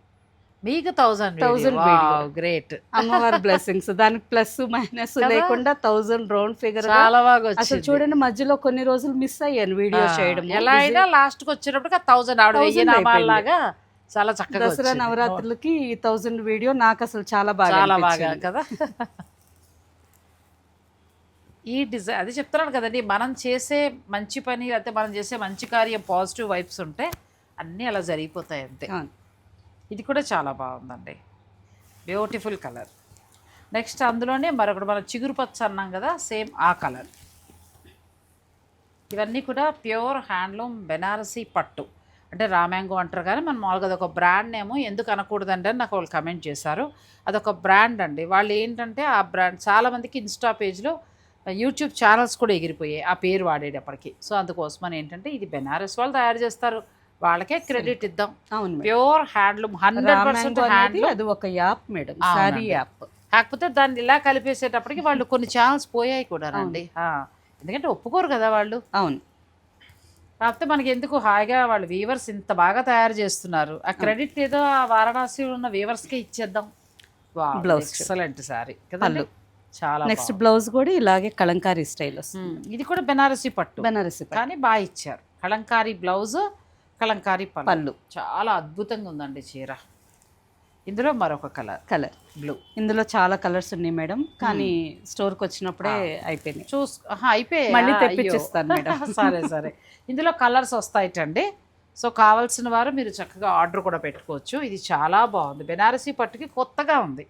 Speaker 1: మీకు థౌసండ్
Speaker 2: 1000 video.
Speaker 1: గ్రేట్
Speaker 2: అమ్మవారి బ్లెస్సింగ్స్ దానికి ప్లస్ మైనస్? లేకుండా థౌజండ్ రౌండ్ ఫిగర్
Speaker 1: చాలా బాగా
Speaker 2: అసలు చూడండి మధ్యలో కొన్ని రోజులు మిస్ అయ్యాను వీడియో చేయడం
Speaker 1: ఎలా అయినా లాస్ట్కి వచ్చేటప్పటికి థౌసండ్ ఆవిడ
Speaker 2: 1000
Speaker 1: వెయ్యి నామాలాగా చాలా చక్కగా
Speaker 2: దసరా. నవరాత్రులకి ఈ థౌజండ్ వీడియో నాకు అసలు చాలా బాగా
Speaker 1: చాలా బాగా. కదా ఈ డిజైన్ అది చెప్తున్నాను కదండి మనం చేసే మంచి పని లేకపోతే మనం చేసే మంచి కార్యం పాజిటివ్ వైబ్స్ ఉంటే అన్నీ అలా జరిగిపోతాయి అంతే. ఇది కూడా చాలా బాగుందండి. బ్యూటిఫుల్ కలర్ నెక్స్ట్ అందులోనే మరొకటి మనం చిగురు పచ్చ అన్నాం కదా సేమ్ ఆ కలర్ ఇవన్నీ కూడా ప్యూర్ హ్యాండ్లూమ్ బెనారసీ పట్టు. అంటే రామ్యాంగో అంటారు కానీ మనం మామూలుగా అదొక బ్రాండ్ నేమో ఎందుకు అనకూడదండి అని నాకు వాళ్ళు కమెంట్ చేశారు. అదొక బ్రాండ్ అండి. వాళ్ళు ఏంటంటే ఆ బ్రాండ్ చాలామందికి ఇన్స్టా పేజ్లో యూట్యూబ్ ఛానల్స్ కూడా ఎగిరిపోయాయి ఆ పేరు వాడేటప్పటికి. సో అందుకోసమని ఏంటంటే ఇది బెనారస్ వాళ్ళు తయారు చేస్తారు. వాళ్ళకే క్రెడిట్ ఇద్దాం.
Speaker 2: అవును.
Speaker 1: Pure handloom hundred percent handloom.
Speaker 2: అది ఒక యాప్ మేడం. Sorry app.
Speaker 1: కాకపోతే దాన్ని ఇలా కలిపేసేటప్పటికి వాళ్ళు [laughs] కొన్ని ఛానల్స్ పోయాయి కూడా రండి. ఎందుకంటే ఒప్పుకోరు కదా వాళ్ళు.
Speaker 2: అవును.
Speaker 1: కాకపోతే మనకి ఎందుకు హాయిగా వాళ్ళు వీవర్స్ ఇంత బాగా తయారు చేస్తున్నారు. ఆ క్రెడిట్ ఏదో ఆ వారణాసిలో ఉన్న వీవర్స్కే ఇచ్చేద్దాం.
Speaker 2: Blouse.
Speaker 1: ఎక్సలెంట్ సారీ
Speaker 2: పళ్ళు.
Speaker 1: చాలా
Speaker 2: నెక్స్ట్. బ్లౌజ్ కూడా ఇలాగే కలంకారీ స్టైల్ వస్తుంది.
Speaker 1: ఇది కూడా బెనారసి పట్టు.
Speaker 2: బెనారసి.
Speaker 1: కానీ బాగా ఇచ్చారు. కలంకారీ బ్లౌజ్ కలంకారీ పళ్ళు. చాలా అద్భుతంగా ఉందండి చీర. ఇందులో మరొక కలర్.
Speaker 2: కలర్.
Speaker 1: బ్లూ
Speaker 2: ఇందులో చాలా కలర్స్ ఉన్నాయి మేడం. కానీ స్టోర్కి వచ్చినప్పుడే అయిపోయినాయి.
Speaker 1: చూస్ ఆహా, అయిపోయాయా?
Speaker 2: మళ్ళీ. తెప్పించిస్తాను మేడం. [laughs]
Speaker 1: సరే సరే. ఇందులో కలర్స్ వస్తాయిటండి. సో కావాల్సిన వారు మీరు చక్కగా ఆర్డర్ కూడా పెట్టుకోవచ్చు. ఇది చాలా బాగుంది. బెనారసీ పట్టుకి కొత్తగా ఉంది.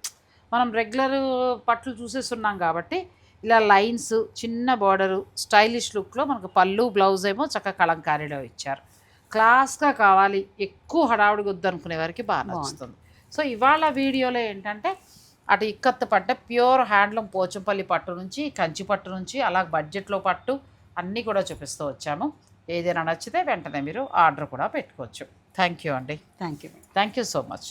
Speaker 1: మనం రెగ్యులర్ పట్లు చూసేస్తున్నాం కాబట్టి ఇలా లైన్స్ చిన్న బార్డరు స్టైలిష్ లుక్లో మనకు పళ్ళు బ్లౌజ్ ఏమో చక్కగా కలంకారీలో ఇచ్చారు. క్లాస్గా కావాలి. ఎక్కువ హడావుడి వద్దు అనుకునే వారికి బాగా. నచ్చుతుంది. సో ఇవాళ వీడియోలో ఏంటంటే అటు ఇక్కత్త పట్ట ప్యూర్ హ్యాండ్లూమ్ పోచంపల్లి పట్టు నుంచి కంచి పట్టు నుంచి అలా బడ్జెట్లో పట్టు అన్నీ కూడా చూపిస్తూ వచ్చాము. ఏదైనా నచ్చితే వెంటనే మీరు ఆర్డర్ కూడా పెట్టుకోవచ్చు. థ్యాంక్ యూ అండి.
Speaker 2: Thank you.
Speaker 1: Thank you so much.